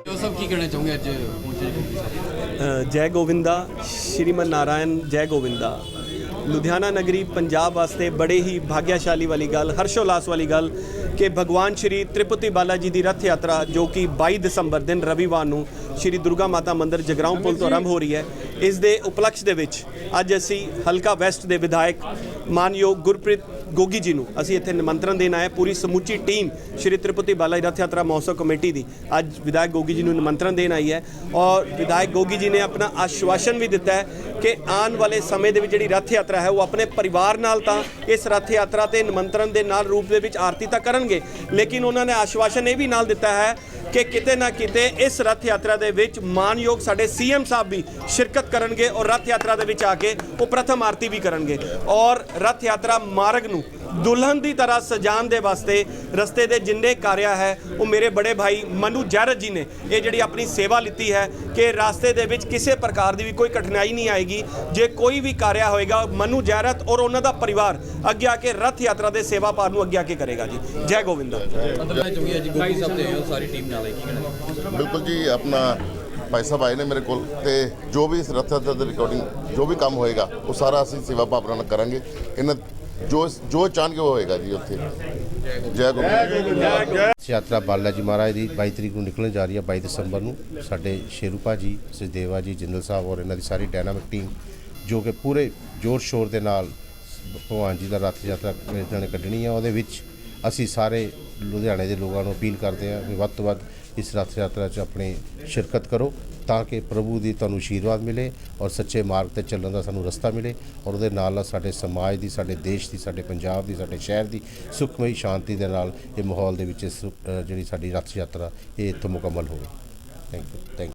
ਉਹ ਸਭ ਕੀ ਕਹਿਣਾ ਚਾਹੁੰਗੇ ਅੱਜ ਪਹੁੰਚੇ ਜੀ ਅ, ਜੈ ਗੋਵਿੰਦਾ ਸ਼੍ਰੀਮਨ ਨਾਰਾਇਣ ਜੈ ਗੋਵਿੰਦਾ ਲੁਧਿਆਣਾ ਨਗਰੀ ਪੰਜਾਬ ਵਾਸਤੇ ਬੜੇ ਹੀ ਭਾਗਿਆਸ਼ਾਲੀ ਵਾਲੀ ਗੱਲ, ਹਰਸ਼ੋਲਾਸ ਵਾਲੀ ਗੱਲ ਕਿ ਭਗਵਾਨ ਸ਼੍ਰੀ ਤ੍ਰਿਪਤੀ ਬਾਲਾ ਜੀ ਦੀ ਰਥ ਯਾਤਰਾ ਜੋ ਕਿ 22 ਦਸੰਬਰ ਦਿਨ ਰਵੀਵਾਰ ਨੂੰ ਸ਼੍ਰੀ ਦੁਰਗਾ ਮਾਤਾ ਮੰਦਿਰ ਜਗਰਾਉਂ ਪੁਲ ਤੋਂ ਆਰੰਭ ਹੋ ਰਹੀ ਹੈ, ਇਸ ਦੇ ਉਪਲਕਸ਼ ਦੇ ਵਿੱਚ ਅੱਜ ਅਸੀਂ ਹਲਕਾ ਵੈਸਟ ਦੇ ਵਿਧਾਇਕ ਮਾਨਯੋਗ ਗੁਰਪ੍ਰੀਤ ਗੋਗੀ ਜੀ ਨੂੰ। ਅਸੀਂ ਇੱਥੇ ਨਿਮੰਤਰਣ ਦੇਣ ਆਏ ਪੂਰੀ ਸਮੁੱਚੀ ਟੀਮ ਸ਼੍ਰੀ ਤ੍ਰਿਪਤੀ ਬਾਲਾ ਜੀ ਰਥ ਯਾਤਰਾ ਮਹੋਤਸਵ ਕਮੇਟੀ ਦੀ। ਅੱਜ ਵਿਧਾਇਕ ਗੋਗੀ ਜੀ ਨੂੰ ਨਿਮੰਤਰਣ ਦੇਣ ਆਈ ਹੈ ਔਰ ਵਿਧਾਇਕ ਗੋਗੀ ਜੀ ਨੇ ਆਪਣਾ ਆਸ਼ਵਾਸਨ ਵੀ ਦਿੱਤਾ ਹੈ ਕਿ ਆਉਣ ਵਾਲੇ ਸਮੇਂ ਦੇ ਵਿੱਚ ਜਿਹੜੀ ਰਥ ਯਾਤਰਾ ਹੈ, ਉਹ ਆਪਣੇ ਪਰਿਵਾਰ ਨਾਲ ਤਾਂ ਇਸ ਰਥ ਯਾਤਰਾ ਤੇ ਨਿਮੰਤਰਣ ਦੇ ਨਾਲ ਰੂਪ ਦੇ ਵਿੱਚ ਆਰਤੀ ਤਾਂ ਕਰਨਗੇ, ਲੇਕਿਨ ਉਹਨਾਂ ਨੇ ਆਸ਼ਵਾਸਨ ਇਹ ਵੀ ਨਾਲ ਦਿੱਤਾ ਹੈ ਕਿ ਕਿਤੇ ਨਾ ਕਿਤੇ ਇਸ ਰਥ ਯਾਤਰਾ ਦੇ ਵਿੱਚ ਮਾਨਯੋਗ ਸਾਡੇ ਸੀਐਮ ਸਾਹਿਬ ਵੀ ਸ਼ਿਰਕਤ ਕਰਨਗੇ ਔਰ ਰਥ ਯਾਤਰਾ ਦੇ ਵਿੱਚ ਆ ਕੇ ਉਹ ਪ੍ਰਥਮ ਆਰਤੀ ਵੀ ਕਰਨਗੇ। ਔਰ ਰਥ ਯਾਤਰਾ ਮਾਰਗ ਨੂੰ ਦੁਲਹਨ ਦੀ ਤਰ੍ਹਾਂ ਸਜਾਉਣ ਦੇ ਵਾਸਤੇ ਰਸਤੇ ਦੇ ਜਿੰਨੇ ਕਾਰਿਆ ਹੈ, ਉਹ ਮੇਰੇ ਬੜੇ ਭਾਈ ਮਨੂ ਜੈਰਤ ਜੀ ਨੇ ਇਹ ਜਿਹੜੀ ਆਪਣੀ ਸੇਵਾ ਲਿੱਤੀ ਹੈ ਕਿ ਰਸਤੇ ਦੇ ਵਿੱਚ ਕਿਸੇ ਪ੍ਰਕਾਰ ਦੀ ਵੀ ਕੋਈ ਕਠਿਨਾਈ ਨਹੀਂ ਆਏਗੀ। ਜੇ ਕੋਈ ਵੀ ਕਾਰਿਆ ਹੋਏਗਾ, ਮਨੂ ਜੈਰਤ ਔਰ ਉਹਨਾਂ ਦਾ ਪਰਿਵਾਰ ਅੱਗੇ ਆ ਕੇ ਰਥ ਯਾਤਰਾ ਦੇ ਸੇਵਾ ਭਾਰ ਨੂੰ ਅੱਗੇ ਆ ਕੇ ਕਰੇਗਾ ਜੀ। ਜੈ ਗੋਵਿੰਦਾ। ਕਹਿਣਾ ਚਾਹੁੰਗੇ ਸਾਹਿਬ ਤੇ ਸਾਰੀ ਟੀਮ ਨਾਲ ਕੀ ਕਹਿਣਾ? ਬਿਲਕੁਲ ਜੀ ਆਪਣਾ ਭਾਈ ਸਾਹਿਬ ਆਏ ਨੇ ਮੇਰੇ ਕੋਲ ਤੇ ਜੋ ਵੀ ਇਸ ਰਥ ਯਾਤਰਾ ਦੀ ਰਿਕਾਰਡਿੰਗ ਜੋ ਵੀ ਕੰਮ ਹੋਏਗਾ ਉਹ ਸਾਰਾ ਅਸੀਂ ਸੇਵਾ ਭਾਵਨਾ ਨਾਲ ਕਰਾਂਗੇ। ਇਹਨਾਂ ਜੋ ਜੋ ਚਾਹਣਗੇ ਉਹ ਹੋਏਗਾ ਜੀ ਉੱਥੇ। ਜੈ ਗੁਰੂ ਯਾਤਰਾ ਬਾਲਾ ਜੀ ਮਹਾਰਾਜ ਦੀ 22 ਤਰੀਕ ਨੂੰ ਨਿਕਲਣ ਜਾ ਰਹੀ ਹੈ 22 ਦਸੰਬਰ ਨੂੰ। ਸਾਡੇ ਸ਼ੇਰੂ ਭਾਜੀ ਸਚਦੇਵਾ ਜੀ ਜਿੰਦਲ ਸਾਹਿਬ ਔਰ ਇਹਨਾਂ ਦੀ ਸਾਰੀ ਡਾਇਨਾਮਿਕ ਟੀਮ ਜੋ ਕਿ ਪੂਰੇ ਜੋਰ ਸ਼ੋਰ ਦੇ ਨਾਲ ਭਗਵਾਨ ਜੀ ਦਾ ਰਥ ਯਾਤਰਾ ਇਹਨਾਂ ਨੇ ਕੱਢਣੀ ਹੈ। ਉਹਦੇ ਵਿੱਚ ਅਸੀਂ ਸਾਰੇ ਲੁਧਿਆਣੇ ਦੇ ਲੋਕਾਂ ਨੂੰ ਅਪੀਲ ਕਰਦੇ ਹਾਂ ਵੀ ਵੱਧ ਤੋਂ ਵੱਧ ਇਸ ਰਥ ਯਾਤਰਾ 'ਚ ਆਪਣੀ ਸ਼ਿਰਕਤ ਕਰੋ ਤਾਂ ਕਿ ਪ੍ਰਭੂ ਦੀ ਤੁਹਾਨੂੰ ਆਸ਼ੀਰਵਾਦ ਮਿਲੇ ਔਰ ਸੱਚੇ ਮਾਰਗ ਤੇ ਚੱਲਣ ਦਾ ਸਾਨੂੰ ਰਸਤਾ ਮਿਲੇ ਔਰ ਉਹਦੇ ਨਾਲ ਨਾਲ ਸਾਡੇ ਸਮਾਜ ਦੀ ਸਾਡੇ ਦੇਸ਼ ਦੀ ਸਾਡੇ ਪੰਜਾਬ ਦੀ ਸਾਡੇ ਸ਼ਹਿਰ ਦੀ ਸੁਖਮਈ ਸ਼ਾਂਤੀ ਦੇ ਨਾਲ ਇਹ ਮਾਹੌਲ ਦੇ ਵਿੱਚ ਇਸ, ਜਿਹੜੀ ਸਾਡੀ ਰਥ ਯਾਤਰਾ ਇਹ ਇੱਥੋਂ ਮੁਕੰਮਲ ਹੋਵੇ। Thank you thank